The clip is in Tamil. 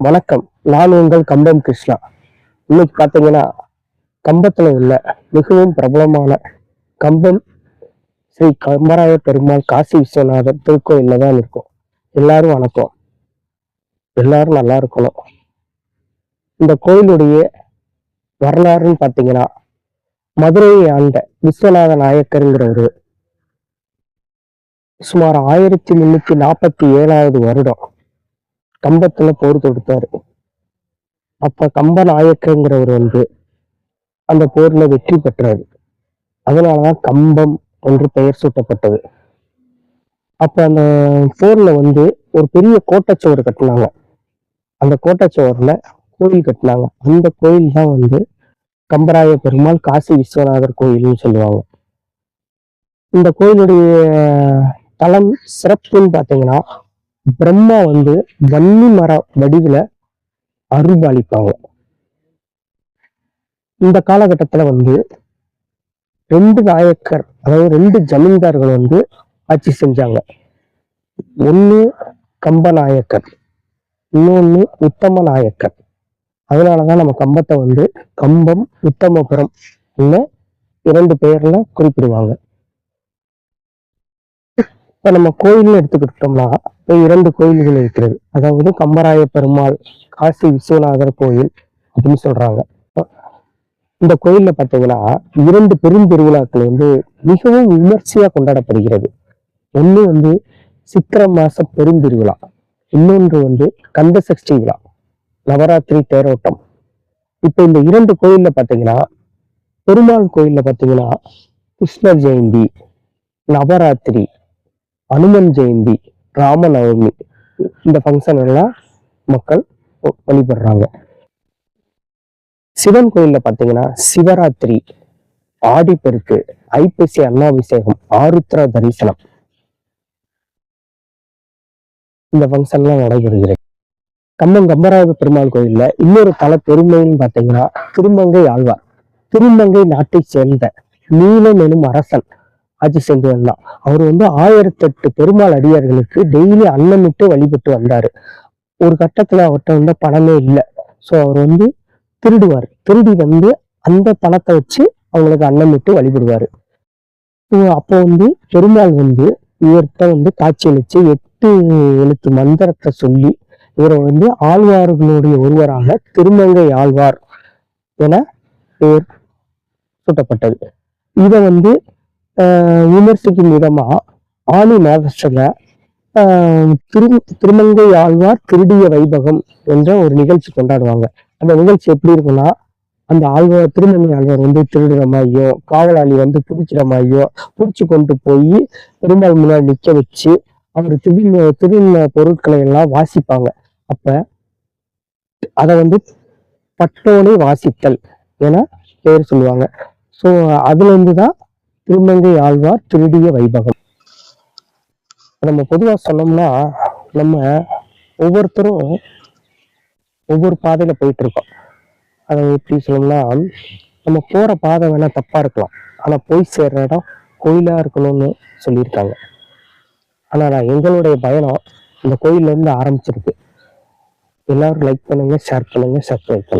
வணக்கம். நான் உங்கள் கம்பம் கிருஷ்ணா. இன்னைக்கு பார்த்தீங்கன்னா கம்பத்துல உள்ள மிகவும் பிரபலமான கம்பம் ஸ்ரீ கம்பராய பெருமாள் காசி விஸ்வநாதர் திருக்கோயில்ல தான் இருக்கும். எல்லாரும் வணக்கம். எல்லாரும் நல்லா இருக்கணும். இந்த கோயிலுடைய வரலாறுன்னு பார்த்தீங்கன்னா மதுரையை ஆண்ட விஸ்வநாத நாயக்கருங்கிறவர் சுமார் ஆயிரத்தி முன்னூத்தி நாற்பத்தி ஏழாவது வருடம் கம்பத்துல போர் தொடுத்தாரு. அப்ப கம்ப நாயக்கங்கிறவர் வந்து அந்த போர்ல வெற்றி பெற்றாரு. அதனாலதான் கம்பம் என்று பெயர் சூட்டப்பட்டது. அப்ப அந்த போர்ல வந்து ஒரு பெரிய கோட்டச்சுவர் கட்டினாங்க. அந்த கோட்டச்சுவர்ல கோயில் கட்டினாங்க. அந்த கோயில் தான் வந்து கம்பராய பெருமாள் காசி விஸ்வநாதர் கோயில்னு சொல்லுவாங்க. இந்த கோயிலுடைய தலம் சிறப்புன்னு பாத்தீங்கன்னா பிரம்மா வந்து வன்னி மர வடிவில் அருள்பாலிப்பாங்க இந்த காலகட்டத்துல வந்து ரெண்டு நாயக்கர் அதாவது ரெண்டு ஜமீன்தார்கள் வந்து ஆட்சி செஞ்சாங்க. ஒன்று கம்ப நாயக்கர் இன்னொன்னு உத்தம நாயக்கர் அதனாலதான் நம்ம கம்பத்தை வந்து கம்பம் உத்தமபுரம் இரண்டு பெயர்ல குறிப்பிடுவாங்க. இப்போ நம்ம கோயில்னு எடுத்துக்கிட்டோம்னா இப்போ இரண்டு கோயில்கள் இருக்கிறது. அதாவது கம்பராய பெருமாள் காசி விஸ்வநாதர் கோயில் அப்படின்னு சொல்றாங்க. இந்த கோயில்ல பார்த்தீங்கன்னா இரண்டு பெரும் திருவிழாக்கள் வந்து மிகவும் விமர்சையா கொண்டாடப்படுகிறது. ஒன்று வந்து சித்திரை மாச பெருந்திருவிழா இன்னொன்று வந்து கந்த சஷ்டி விழா நவராத்திரி தேரோட்டம். இப்போ இந்த இரண்டு கோயில்ல பார்த்தீங்கன்னா பெருமாள் கோயில்ல பார்த்தீங்கன்னா கிருஷ்ண ஜெயந்தி நவராத்திரி அனுமன் ஜெயந்தி ராமநவமி. இந்த ஃபங்க்ஷன் எல்லாம் மக்கள் வழிபடுறாங்க. சிவன் கோயில்ல பாத்தீங்கன்னா சிவராத்திரி ஆடிப்பெருக்கு ஐப்பசி அன்னாபிஷேகம் ஆருத்ரா தரிசனம். இந்த ஃபங்க்ஷன்லாம் நடைபெறுகிறது. கம்பம் கம்பராய பெருமாள் கோயிலில் இன்னொரு தல பெருமைன்னு பார்த்தீங்கன்னா திருமங்கை ஆழ்வார். திருமங்கை நாட்டை சேர்ந்த நீலம் எனும் அரசன் ஆட்சி செஞ்சு வந்தான் அவர் வந்து ஆயிரத்தி எட்டு பெருமாள் அடியார்களுக்கு டெய்லி அன்னமிட்டு வழிபட்டு வந்தாரு. ஒரு கட்டத்துல அவர்கிட்ட வந்து பணமே இல்லை. ஸோ அவர் வந்து திருடுவார். திருடி வந்து அந்த பணத்தை வச்சு அவங்களுக்கு அன்னமிட்டு வழிபடுவார். அப்போ வந்து பெருமாள் வந்து இவர்கிட்ட வந்து காட்சியளிச்சு எட்டு எழுத்து மந்திரத்தை சொல்லி இவரை வந்து ஆழ்வார்களுடைய ஒருவராக திருமங்கை ஆழ்வார் என பெயர் சூட்டப்பட்டது. இதை வந்து விமர்சிக்கும் விதமா ஆணி மாதத்துல திரு திருமங்கை ஆழ்வார் திருடிய வைபகம் என்ற ஒரு நிகழ்ச்சி கொண்டாடுவாங்க. அந்த நிகழ்ச்சி எப்படி இருக்குன்னா அந்த ஆழ்வார் திருமங்கை ஆழ்வார் வந்து திருடுற மாதிரியோ காவலாளி வந்து பிடிக்கிற மாதிரியோ பிடிச்சி கொண்டு போய் பெருமாள் முன்னாடி நிக்க வச்சு அவர் திரும்ப திரும்ப பொருட்களை எல்லாம் வாசிப்பாங்க. அப்ப அதை வந்து பட்டோனை வாசித்தல் என பேர் சொல்லுவாங்க. ஸோ அதுலேருந்து தான் திருமங்கை ஆழ்வார் திருடிய வைபகம் நம்ம பொதுவா சொன்னோம்னா நம்ம ஒவ்வொருத்தரும் ஒவ்வொரு பாதையில போயிட்டு இருக்கோம் அதை எப்படி சொல்லணும்னா நம்ம போற பாதை வேணா தப்பா இருக்கலாம். ஆனா போய் சேர்ற இடம் கோயிலா இருக்கணும்னு சொல்லியிருக்காங்க. ஆனா எங்களுடைய பயணம் இந்த கோயில்ல இருந்து ஆரம்பிச்சிருக்கு. எல்லாரும் லைக் பண்ணுங்க ஷேர் பண்ணுங்க சப்ஸ்கிரைப் பண்ணுங்க.